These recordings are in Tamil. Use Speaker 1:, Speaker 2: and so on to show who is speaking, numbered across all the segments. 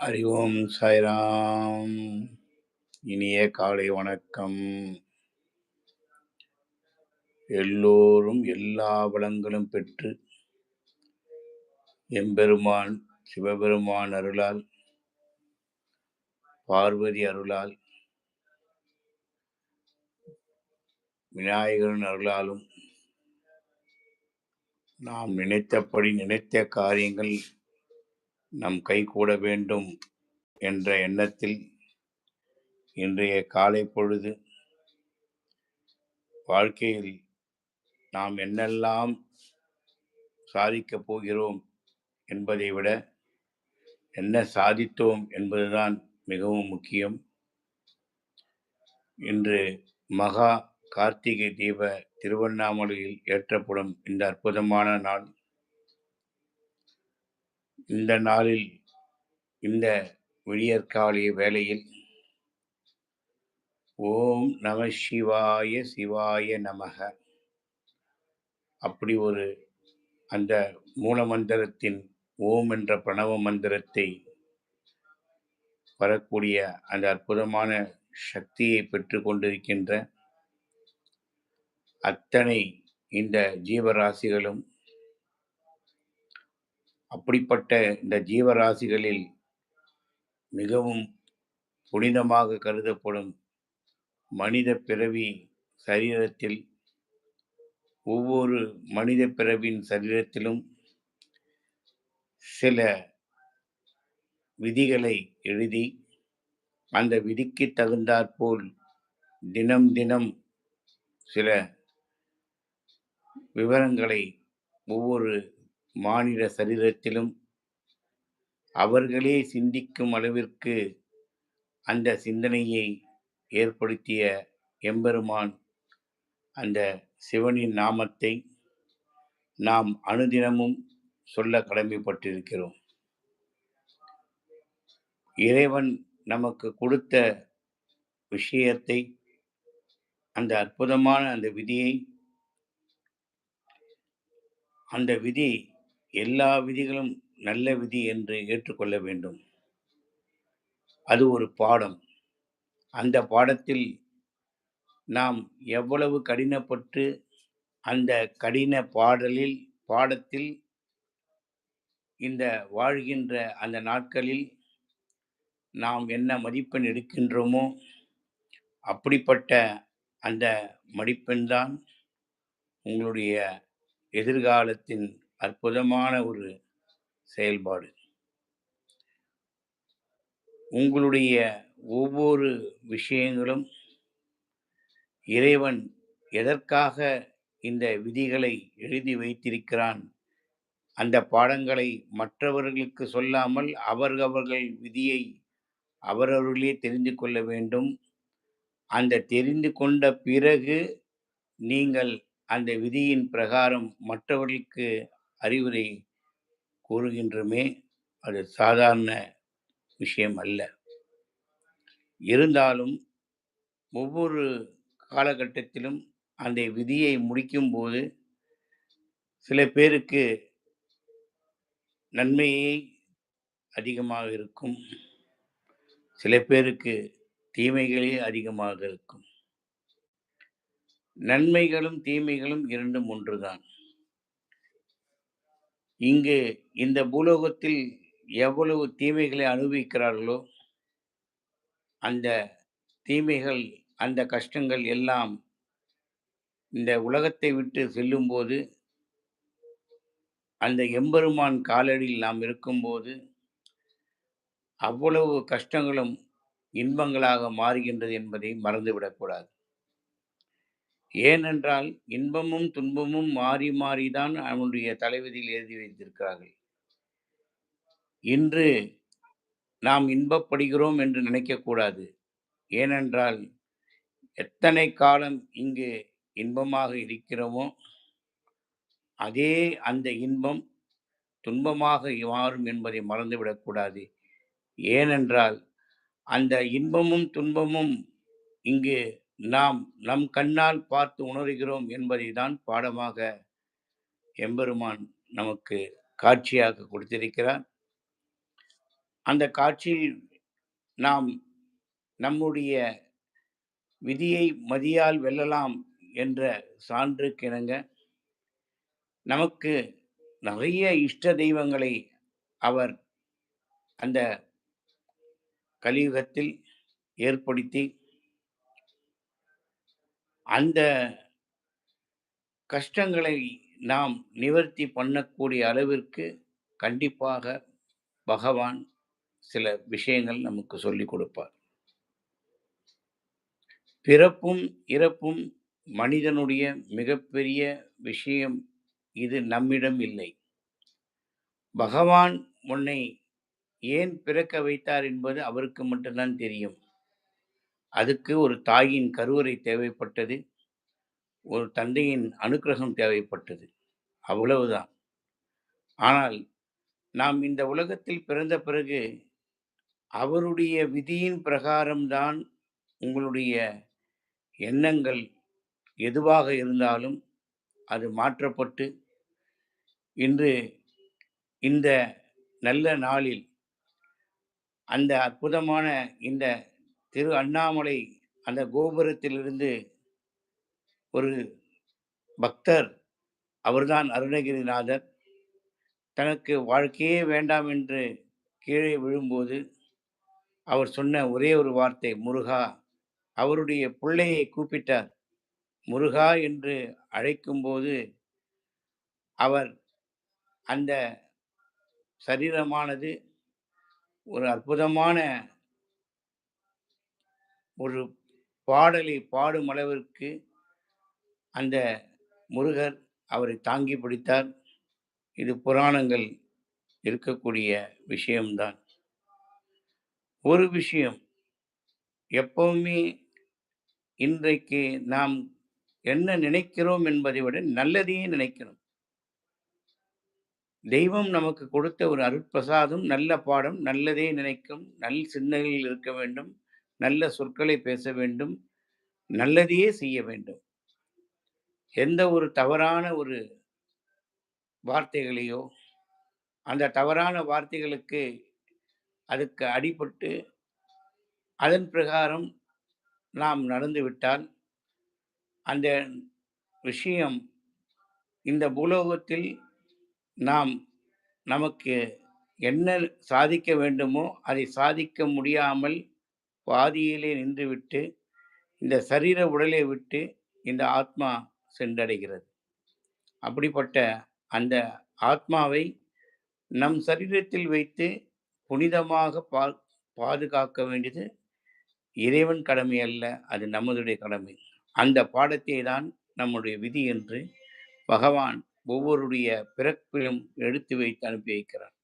Speaker 1: ஹரி ஓம் சாய்ராம். இனிய காலை வணக்கம். எல்லோரும் எல்லா வளங்களும் பெற்று எம்பெருமான் சிவபெருமான் அருளால் பார்வதி அருளால் விநாயகரின் அருளாலும் நாம் நினைத்தபடி நினைத்த காரியங்கள் நம் கைகூட வேண்டும் என்ற எண்ணத்தில் இன்றைய காலை பொழுது வாழ்க்கையில் நாம் என்னெல்லாம் சாதிக்கப் போகிறோம் என்பதை விட என்ன சாதித்தோம் என்பதுதான் மிகவும் முக்கியம். இன்று மகா கார்த்திகை தீப திருவண்ணாமலையில் ஏற்றப்படும் இந்த அற்புதமான நாள் இந்த நாளில் இந்த விடியற்காலிய வேளையில் ஓம் நம சிவாய சிவாய நமக. அப்படி ஒரு அந்த மூல மந்திரத்தின் ஓம் என்ற பிரணவ மந்திரத்தை வரக்கூடிய அந்த அற்புதமான சக்தியை பெற்று கொண்டிருக்கின்ற அத்தனை இந்த ஜீவராசிகளும் அப்படிப்பட்ட இந்த ஜீவராசிகளில் மிகவும் புனிதமாக கருதப்படும் மனித பிறவி சரீரத்தில் ஒவ்வொரு மனித பிறவின் சரீரத்திலும் சில விதிகளை எழுதி அந்த விதிக்கு தகுந்தாற்போல் தினம் தினம் சில விவரங்களை ஒவ்வொரு மாநில சரீரத்திலும் அவர்களே சிந்திக்கும் அளவிற்கு அந்த சிந்தனையை ஏற்படுத்திய எம்பெருமான் அந்த சிவனின் நாமத்தை நாம் அனுதினமும் சொல்ல கடமைப்பட்டிருக்கிறோம். இறைவன் நமக்கு கொடுத்த விஷயத்தை அந்த அற்புதமான அந்த விதியை அந்த விதி எல்லா விதிகளும் நல்ல விதி என்று ஏற்றுக்கொள்ள வேண்டும். அது ஒரு பாடம். அந்த பாடத்தில் நாம் எவ்வளவு கடினப்பட்டு அந்த கடின பாடலில் பாடத்தில் இந்த வாழ்கின்ற அந்த நாட்களில் நாம் என்ன மதிப்பெண் எடுக்கின்றோமோ அப்படிப்பட்ட அந்த மதிப்பெண்தான் உங்களுடைய எதிர்காலத்தின் அற்புதமான ஒரு செயல்பாடு. உங்களுடைய ஒவ்வொரு விஷயங்களும் இறைவன் எதற்காக இந்த விதிகளை எழுதி வைத்திருக்கிறான்? அந்த பாடங்களை மற்றவர்களுக்கு சொல்லாமல் அவர்கள் விதியை அவரவர்களே தெரிந்து கொள்ள வேண்டும். அந்த தெரிந்து கொண்ட பிறகு நீங்கள் அந்த விதியின் பிரகாரம் மற்றவர்களுக்கு அறிவுரை கூறுகின்றமே அது சாதாரண விஷயம் அல்ல. இருந்தாலும் ஒவ்வொரு காலகட்டத்திலும் அந்த விதியை முடிக்கும்போது சில பேருக்கு நன்மையே அதிகமாக இருக்கும். சில பேருக்கு தீமைகளே அதிகமாக இருக்கும். நன்மைகளும் தீமைகளும் இரண்டும் ஒன்றுதான். இங்கு இந்த பூலோகத்தில் எவ்வளவு தீமைகளை அனுபவிக்கிறார்களோ அந்த தீமைகள் அந்த கஷ்டங்கள் எல்லாம் இந்த உலகத்தை விட்டு செல்லும்போது அந்த எம்பெருமான் காலடியில் நாம் இருக்கும்போது அவ்வளவு கஷ்டங்களும் இன்பங்களாக மாறுகின்றது என்பதை மறந்துவிடக்கூடாது. ஏனென்றால் இன்பமும் துன்பமும் மாறி மாறிதான் அவனுடைய தலைவிதியில் எழுதி வைத்திருக்கிறார்கள். இன்று நாம் இன்பப்படுகிறோம் என்று நினைக்கக்கூடாது. ஏனென்றால் எத்தனை காலம் இங்கு இன்பமாக இருக்கிறோமோ அதே அந்த இன்பம் துன்பமாக மாறும் என்பதை மறந்துவிடக்கூடாது. ஏனென்றால் அந்த இன்பமும் துன்பமும் இங்கு நாம் நம் கண்ணால் பார்த்து உணர்கிறோம் என்பதை தான் பாடமாக எம்பெருமான் நமக்கு காட்சியாக கொடுத்திருக்கிறார். அந்த காட்சியில் நாம் நம்முடைய விதியை மதியால் வெல்லலாம் என்ற சான்றுக்கிணங்க நமக்கு நிறைய இஷ்ட தெய்வங்களை அவர் அந்த கலியுகத்தில் ஏற்படுத்தி அந்த கஷ்டங்களை நாம் நிவர்த்தி பண்ணக்கூடிய அளவிற்கு கண்டிப்பாக பகவான் சில விஷயங்கள் நமக்கு சொல்லிக் கொடுப்பார். பிறப்பும் இறப்பும் மனிதனுடைய மிகப்பெரிய விஷயம் இது நம்மிடம் இல்லை. பகவான் உன்னை ஏன் பிறக்க வைத்தார் என்பது அவருக்கு மட்டும்தான் தெரியும். அதுக்கு ஒரு தாயின் கருவறை தேவைப்பட்டது. ஒரு தந்தையின் அனுக்கிரகம் தேவைப்பட்டது. அவ்வளவுதான். ஆனால் நாம் இந்த உலகத்தில் பிறந்த பிறகு அவருடைய விதியின் பிரகாரம்தான் உங்களுடைய எண்ணங்கள் எதுவாக இருந்தாலும் அது மாற்றப்பட்டு இன்று இந்த நல்ல நாளில் அந்த அற்புதமான இந்த திரு அண்ணாமலை அந்த கோபுரத்திலிருந்து ஒரு பக்தர் அவர்தான் அருணகிரிநாதர். தனக்கு வாழ்க்கையே வேண்டாம் என்று கீழே விழும்போது அவர் சொன்ன ஒரே ஒரு வார்த்தை முருகா அவருடைய பிள்ளையை கூப்பிட்டார். முருகா என்று அழைக்கும்போது அவர் அந்த சரீரமானது ஒரு அற்புதமான ஒரு பாடலை பாடும் அளவிற்கு அந்த முருகர் அவரை தாங்கி பிடித்தார். இது புராணங்கள் இருக்கக்கூடிய விஷயம்தான். ஒரு விஷயம் எப்பவுமே இன்றைக்கு நாம் என்ன நினைக்கிறோம் என்பதை விட நல்லதையே நினைக்கிறோம். தெய்வம் நமக்கு கொடுத்த ஒரு அருட்பிரசாதம் நல்ல பாடம் நல்லதே நினைக்கும் நல் சிந்தனையில் இருக்க வேண்டும். நல்ல சொற்களை பேச வேண்டும். நல்லதையே செய்ய வேண்டும். எந்த ஒரு தவறான ஒரு வார்த்தைகளையோ அந்த தவறான வார்த்தைகளுக்கு அதுக்கு அடிபட்டு அதன் பிரகாரம் நாம் நடந்துவிட்டால் அந்த விஷயம் இந்த பூலோகத்தில் நாம் நமக்கு என்ன சாதிக்க வேண்டுமோ அதை சாதிக்க முடியாமல் பாதியிலே நின்றுவிட்டு இந்த சரீர உடலை விட்டு இந்த ஆத்மா சென்றடைகிறது. அப்படிப்பட்ட அந்த ஆத்மாவை நம் சரீரத்தில் வைத்து புனிதமாக பா பாதுகாக்க வேண்டியது இறைவன் கடமை அல்ல அது நமதுடைய கடமை. அந்த பாடத்தை தான் நம்முடைய விதி என்று பகவான் ஒவ்வொருடைய பிறப்பிலும் எடுத்து வைத்து அனுப்பி வைக்கிறார்.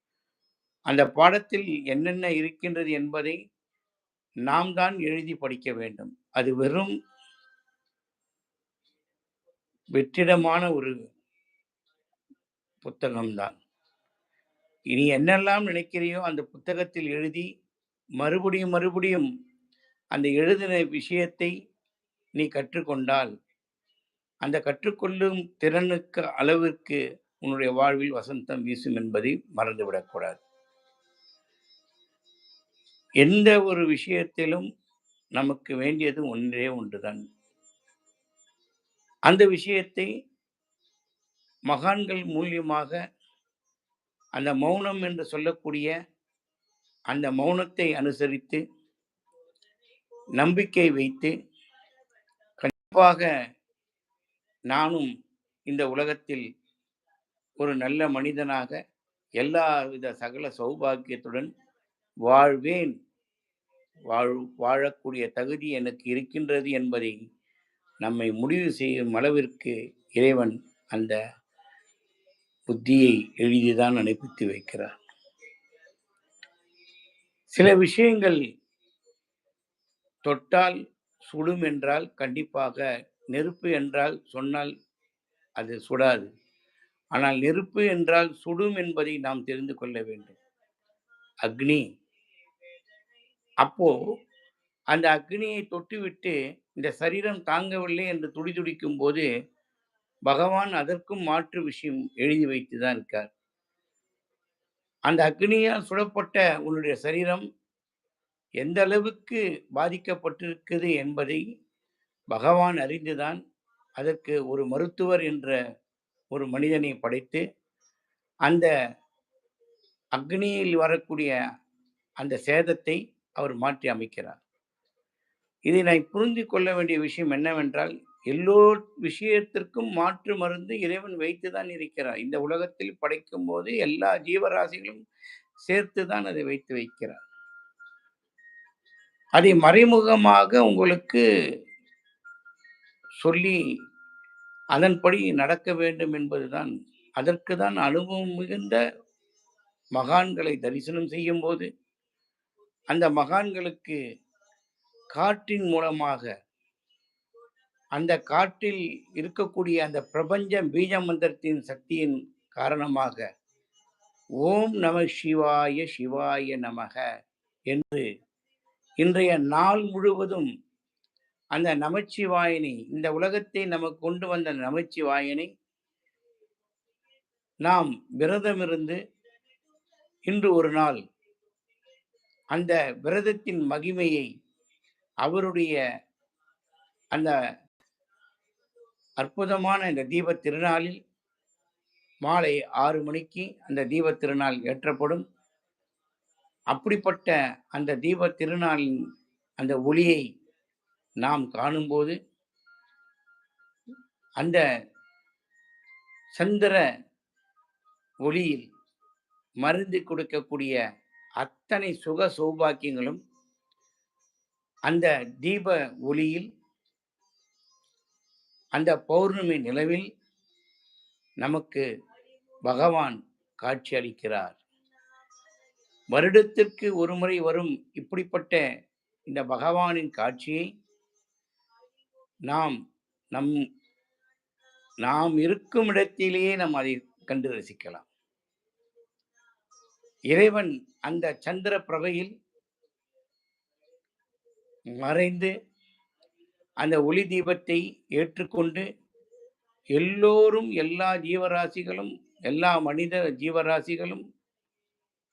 Speaker 1: அந்த பாடத்தில் என்னென்ன இருக்கின்றது என்பதை நாம் தான் எழுதி படிக்க வேண்டும். அது வெறும் வெற்றிடமான ஒரு புத்தகம்தான். இனி என்னெல்லாம் நினைக்கிறையோ அந்த புத்தகத்தில் எழுதி மறுபடியும் மறுபடியும் அந்த எழுதின விஷயத்தை நீ கற்றுக்கொண்டால் அந்த கற்றுக்கொள்ளும் திறனுக்கு அளவிற்கு உன்னுடைய வாழ்வில் வசந்தம் வீசும் என்பதை மறந்துவிடக்கூடாது. எந்த ஒரு விஷயத்திலும் நமக்கு வேண்டியது ஒன்றே ஒன்றுதான். அந்த விஷயத்தை மகான்கள் மூலியமாக அந்த மௌனம் என்று சொல்லக்கூடிய அந்த மௌனத்தை அனுசரித்து நம்பிக்கை வைத்து கண்டிப்பாக நானும் இந்த உலகத்தில் ஒரு நல்ல மனிதனாக எல்லாவித சகல சௌபாக்கியத்துடன் வாழ்வேன். வாழ் வாழக்கூடிய தகுதி எனக்கு இருக்கின்றது என்பதை நம்மை முடிவு செய்யும் அளவிற்கு இறைவன் அந்த புத்தியை எழுதிதான் அனுப்பித்து வைக்கிறார். சில விஷயங்கள் தொட்டால் சுடும் என்றால் கண்டிப்பாக நெருப்பு என்றால் சொன்னால் அது சுடாது. ஆனால் நெருப்பு என்றால் சுடும் என்பதை நாம் தெரிந்து கொள்ள வேண்டும். அக்னி அப்போ அந்த அக்னியை தொட்டுவிட்டு இந்த சரீரம் தாங்கவில்லை என்று துடிதுடிக்கும் போது பகவான் அதற்கும் மாற்று விஷயம் எழுதி வைத்து தான் இருக்கார். அந்த அக்னியால் சுடப்பட்ட உன்னுடைய சரீரம் எந்த அளவுக்கு பாதிக்கப்பட்டிருக்குது என்பதை பகவான் அறிந்துதான் அதற்கு ஒரு மருத்துவர் என்ற ஒரு மனிதனை படைத்து அந்த அக்னியில் வரக்கூடிய அந்த சேதத்தை அவர் மாற்றி அமைக்கிறார். இதை நான் புரிந்து கொள்ள வேண்டிய விஷயம் என்னவென்றால் எல்லோ விஷயத்திற்கும் மாற்று மருந்து இறைவன் வைத்து தான் இருக்கிறார். இந்த உலகத்தில் படைக்கும் போது எல்லா ஜீவராசிகளும் சேர்த்து தான் அதை வைத்து வைக்கிறார். அதை மறைமுகமாக உங்களுக்கு சொல்லி அதன்படி நடக்க வேண்டும் என்பதுதான். அதற்கு தான் அனுபவம் மிகுந்த மகான்களை தரிசனம் செய்யும் போது அந்த மகான்களுக்கு காற்றின் மூலமாக அந்த காற்றில் இருக்கக்கூடிய அந்த பிரபஞ்ச பீஜ மந்திரத்தின் சக்தியின் காரணமாக ஓம் நம சிவாய சிவாய நமக என்று இன்றைய நாள் முழுவதும் அந்த நமச்சிவாயனை இந்த உலகத்தை நமக்கு கொண்டு வந்த நமச்சிவாயனை நாம் விரதமிருந்து இன்று ஒரு நாள் அந்த விரதத்தின் மகிமையை அவருடைய அந்த அற்புதமான இந்த தீப திருநாளில் மாலை ஆறு மணிக்கு அந்த தீப திருநாள் ஏற்றப்படும். அப்படிப்பட்ட அந்த தீப திருநாளின் அந்த ஒளியை நாம் காணும்போது அந்த சந்திர ஒளியில் மருந்து கொடுக்கக்கூடிய அத்தனை சுக சௌபாக்கியங்களும் அந்த தீப ஒளியில் அந்த பௌர்ணமி நிலவில் நமக்கு பகவான் காட்சி அளிக்கிறார். வருடத்திற்கு ஒரு முறை வரும் இப்படிப்பட்ட இந்த பகவானின் காட்சியை நாம் நம் நாம் இருக்கும் இடத்திலேயே நாம் அதை கண்டு ரசிக்கலாம். இறைவன் அந்த சந்திர பிரபையில் மறைந்து அந்த ஒளி தீபத்தை ஏற்றுக்கொண்டு எல்லோரும் எல்லா ஜீவராசிகளும் எல்லா மனித ஜீவராசிகளும்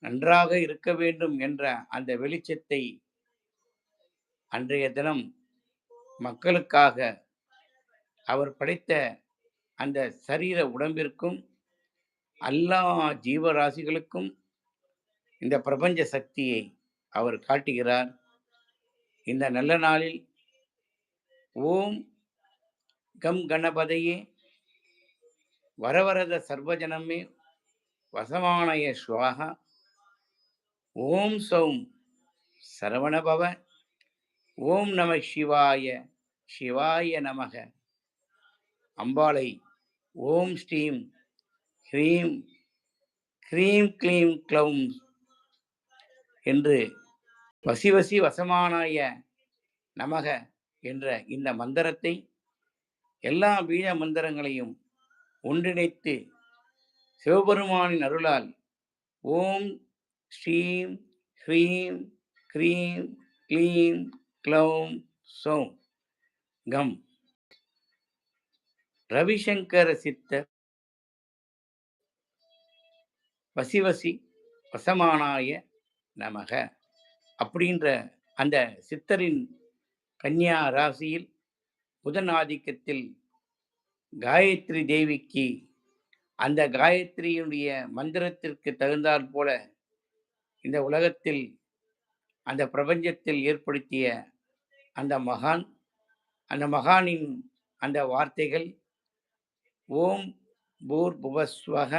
Speaker 1: நன்றாக இருக்க வேண்டும் என்ற அந்த வெளிச்சத்தை அன்றைய தினம் மக்களுக்காக அவர் படைத்த அந்த சரீர உடம்பிற்கும் எல்லா ஜீவராசிகளுக்கும் இந்த பிரபஞ்ச சக்தியை அவர் காட்டுகிறார். இந்த நல்ல நாளில் ஓம் கம் கணபதையே. வரவரத சர்வஜனமே வசமானய ஸ்வாகா ஓம் சௌம் சரவணபவ ஓம் நம சிவாய சிவாய நமக. அம்பாளை ஓம் ஸ்ரீம் ஹ்ரீம் க்ரீம் க்ளீம் க்ளௌம் என்று வசிவசி வசமானாய நமக என்ற இந்த மந்திரத்தை எல்லா பீஜ மந்திரங்களையும் ஒன்றிணைத்து சிவபெருமானின் அருளால் ஓம் ஸ்ரீம் ஹ்ரீம் க்ரீம் க்ளீம் க்ளௌம் சோம் கம். ரவிசங்கர சித்தர் வசிவசி வசமானாய நமக. அப்படின்ற அந்த சித்தரின் கன்னியா ராசியில் புதன் ஆதிக்கத்தில் காயத்ரி தேவிக்கு அந்த காயத்ரியினுடைய மந்திரத்திற்கு தகுந்தாற் போல இந்த உலகத்தில் அந்த பிரபஞ்சத்தில் ஏற்படுத்திய அந்த மகான் அந்த மகானின் அந்த வார்த்தைகள் ஓம் பூர் புவஸ்வக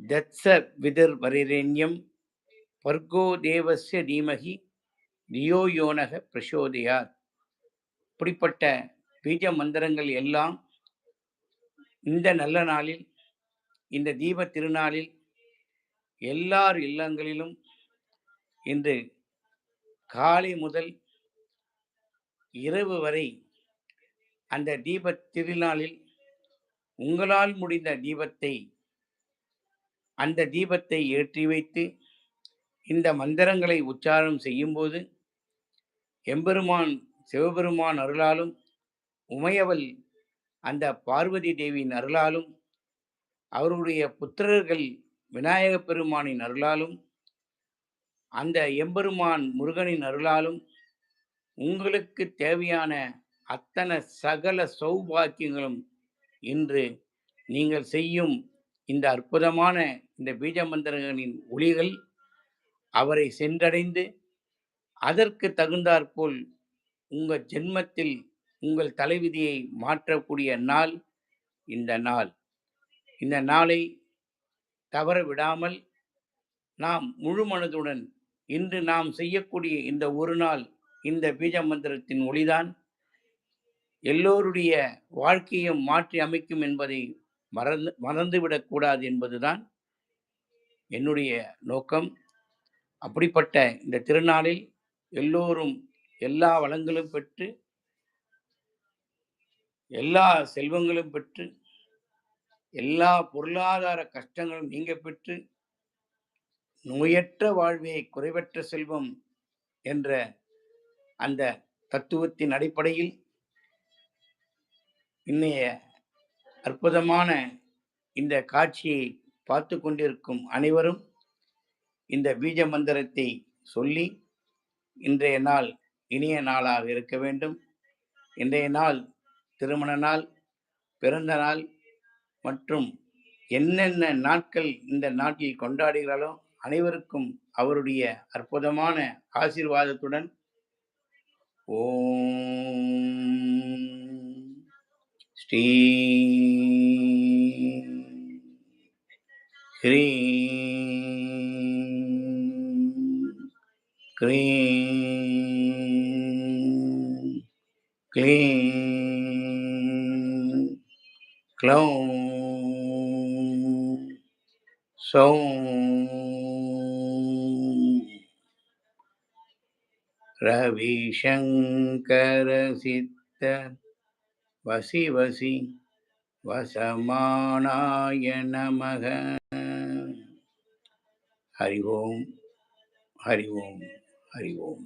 Speaker 1: தத்ச விதிர் வரிரேன்யம் பர்கோ தேவஸ்ய தீமகி தியோயோனக பிரசோதையார் இப்படிப்பட்ட பீஜ மந்திரங்கள் எல்லாம் இந்த நல்ல நாளில் இந்த தீப திருநாளில் எல்லார் இல்லங்களிலும் இன்று காலை முதல் இரவு வரை அந்த தீப திருநாளில் உங்களால் முடிந்த தீபத்தை அந்த தீபத்தை ஏற்றி வைத்து இந்த மந்திரங்களை உச்சாரணம் செய்யும்போது எம்பெருமான் சிவபெருமான் அருளாலும் உமையவள் அந்த பார்வதி தேவியின் அருளாலும் அவருடைய புத்திரர்கள் விநாயக பெருமானின் அருளாலும் அந்த எம்பெருமான் முருகனின் அருளாலும் உங்களுக்கு தேவையான அத்தனை சகல சௌபாக்கியங்களும் இன்று நீங்கள் செய்யும் இந்த அற்புதமான இந்த பீஜ மந்திரங்களின் ஒளிகள் அவரை சென்றடைந்து அதற்கு தகுந்தாற்போல் உங்கள் ஜென்மத்தில் உங்கள் தலைவிதியை மாற்றக்கூடிய நாள் இந்த நாள். இந்த நாளை தவற விடாமல் நாம் முழு மனதுடன் இன்று நாம் செய்யக்கூடிய இந்த ஒரு நாள் இந்த பீஜ மந்திரத்தின் ஒளிதான். எல்லோருடைய வாழ்க்கையும் மாற்றி அமைக்கும் என்பதை மறந்து மறந்துவிடக்கூடாது என்பதுதான் என்னுடைய நோக்கம். அப்படிப்பட்ட இந்த திருநாளில் எல்லோரும் எல்லா வளங்களும் பெற்று எல்லா செல்வங்களும் பெற்று எல்லா பொருளாதார கஷ்டங்களும் நீங்க பெற்று நோயற்ற வாழ்வே குறைவற்ற செல்வம் என்ற அந்த தத்துவத்தின் அடிப்படையில் இன்னைய அற்புதமான இந்த காட்சியை பார்த்து கொண்டிருக்கும் அனைவரும் இந்த பீஜ மந்திரத்தை சொல்லி இன்றைய நாள் இனிய நாளாக இருக்க வேண்டும். இன்றைய நாள் திருமண நாள் பிறந்த நாள் மற்றும் என்னென்ன நாட்கள் இந்த நாட்டில் கொண்டாடுகிறாரோ அனைவருக்கும் அவருடைய அற்புதமான ஆசீர்வாதத்துடன் ஓம் ஸ்ரீ ஸ்ரீ க்ரீம் க்ளீம் க்ளௌம் சௌம் ரவிசங்கரசித்த வசி வசி வசமானாய நமக ஹரி ஓம் ஹரி ஓம் ஹரி ஓம்